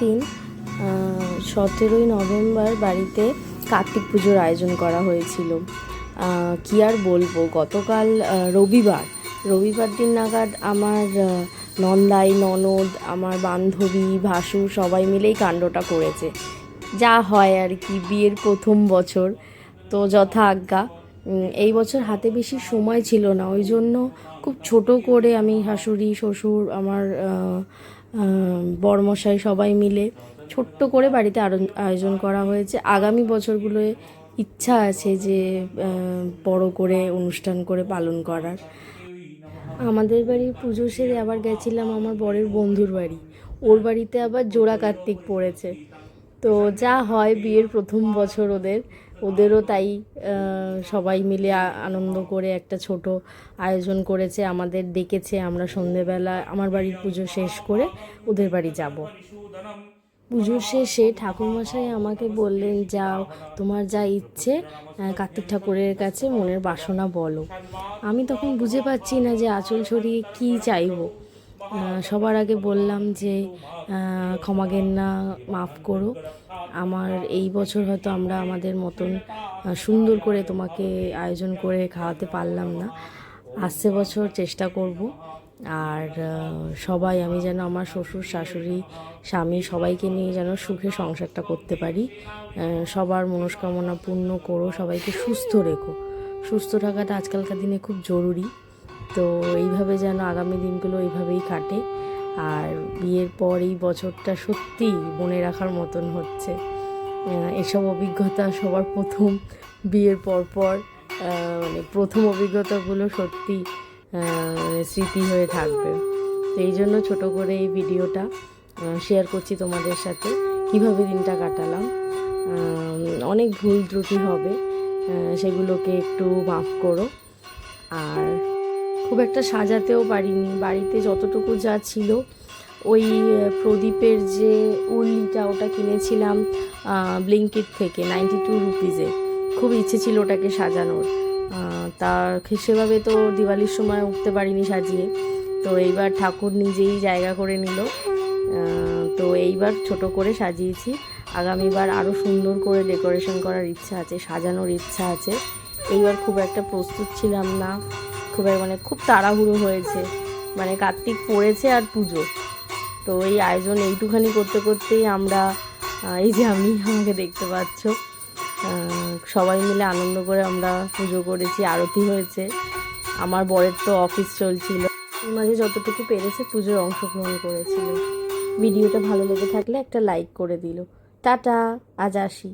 দিন সতেরোই নভেম্বর বাড়িতে কার্তিক পুজোর আয়োজন করা হয়েছিল। কি আর বলব, গতকাল রবিবার। রবিবার দিন নাগাদ আমার নন্দাই, ননদ, আমার বান্ধবী ভাসু সবাই মিলেই কাণ্ডটা করেছে। যা হয় আর কি, বিয়ের প্রথম বছর। তো যথা আজ্ঞা এই বছর হাতে বেশি সময় ছিল না। ওই জন্য খুব ছোট করে আমি, শাশুড়ি, শ্বশুর, আমার বড়মশাই সবাই মিলে ছোট্ট করে বাড়িতে আয়োজন করা হয়েছে। আগামী বছরগুলোয় ইচ্ছা আছে যে বড় করে অনুষ্ঠান করে পালন করার। আমাদের বাড়ির পুজো সেরে আবার গেছিলাম আমার বরের বন্ধুর বাড়ি। ওর বাড়িতে আবার জোড়া কার্তিক পড়েছে। তো যা হয় বিয়ের প্রথম বছর ওদের, ওদেরও তাই সবাই মিলে আনন্দ করে একটা ছোট আয়োজন করেছে, আমাদের ডেকেছে, আমরা সন্ধেবেলা আমার বাড়ির পুজো শেষ করে ওদের বাড়ি যাব। পুজো শেষে ঠাকুরমশাই আমাকে বললেন, যাও, তোমার যা ইচ্ছে কার্তিক ঠাকুরের কাছে মনের বাসনা বলো। আমি তখন বুঝে পাচ্ছি না যে আঁচল ছড়িয়ে কী চাইব। সবার আগে বললাম যে ক্ষমা ঘেন্না মাফ করো আমার এই বছর হয়তো আমরা আমাদের মতন সুন্দর করে তোমাকে আয়োজন করে খাওয়াতে পারলাম না। আসছে বছর চেষ্টা করব। আর সবাই, আমি যেন আমার শ্বশুর, শাশুড়ি, স্বামী সবাইকে নিয়ে যেন সুখে সংসারটা করতে পারি। সবার মনস্কামনা পূর্ণ করো, সবাইকে সুস্থ রেখো। সুস্থ থাকাটা আজকালকার দিনে খুব জরুরি। তো এইভাবে যেন আগামী দিনগুলো এইভাবেই কাটে। আর বিয়ের পর এই বছরটা সত্যিই মনে রাখার মতন হচ্ছে। এসব অভিজ্ঞতা সবার প্রথম, বিয়ের পর পর মানে প্রথম অভিজ্ঞতাগুলো সত্যি স্মৃতি হয়ে থাকবে। তো এই জন্য ছোট করে এই ভিডিওটা শেয়ার করছি তোমাদের সাথে, কীভাবে দিনটা কাটালাম। অনেক ভুল ত্রুটি হবে সেগুলোকে একটু মাফ করো। আর খুব একটা সাজাতেও পারিনি। বাড়িতে যতটুকু যা ছিল, ওই প্রদীপের যে উর্লিটা ওটা কিনেছিলাম ব্লিঙ্কিট থেকে নাইনটি টু রুপিজে খুব ইচ্ছে ছিল ওটাকে সাজানোর। তা সেভাবে তো দিওয়ালির সময় উঠতে পারিনি সাজিয়ে। তো এইবার ঠাকুর নিজেই জায়গা করে নিল। তো এইবার ছোট করে সাজিয়েছি। আগামীবার আরও সুন্দর করে ডেকোরেশন করার ইচ্ছা আছে, সাজানোর ইচ্ছা আছে। এইবার খুব একটা প্রস্তুত ছিলাম না। খুব মানে খুব তাড়াহুড়ো হয়েছে। মানে কার্তিক পড়েছে আর পুজো। তো এই আয়োজন এইটুখানি করতে করতেই আমরা এই যে আমি, আমাকে দেখতে পাচ্ছ সবাই মিলে আনন্দ করে আমরা পুজো করেছি, আরতি হয়েছে। আমার বরের তো অফিস চলছিল। মাঝে যতটুকু পেরেছে পুজোয় অংশগ্রহণ করেছিল। ভিডিওটা ভালো লেগে থাকলে একটা লাইক করে দিল। টাটা, আজ আসি।